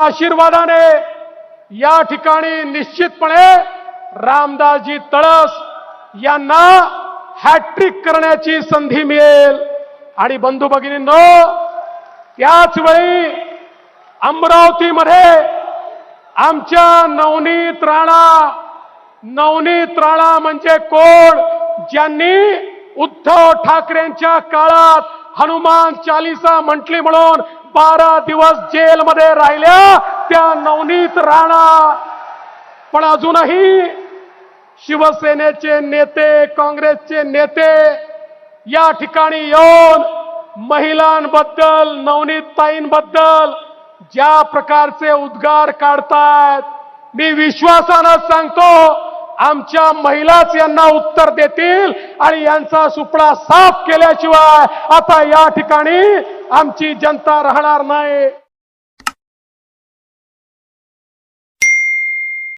आशीर्वादाने या ठिकाणी निश्चितपणे रामदासजी तळस यांना हॅट्रिक करण्याची संधी मिळेल. आणि बंधू भगिनींनो त्याच वेळी अमरावतीमध्ये आमच्या नवनीत राणा नवनीत राणा म्हणजे कोण? ज्यांनी उद्धव ठाकरेंच्या काळात हनुमान चालिसा म्हटली म्हणून बारा दिवस जेलमध्ये राहिल्या. त्या नवनीत राणा. पण अजूनही शिवसेनेचे नेते काँग्रेसचे नेते या ठिकाणी येऊन महिलांबद्दल नवनीतताईंबद्दल ज्या प्रकारचे उद्गार काढतायत मी विश्वासानं सांगतो आमच्या महिलाच यांना उत्तर देतील आणि यांचा सुपडा साफ केल्याशिवाय आता या ठिकाणी आमची जनता राहणार नाही.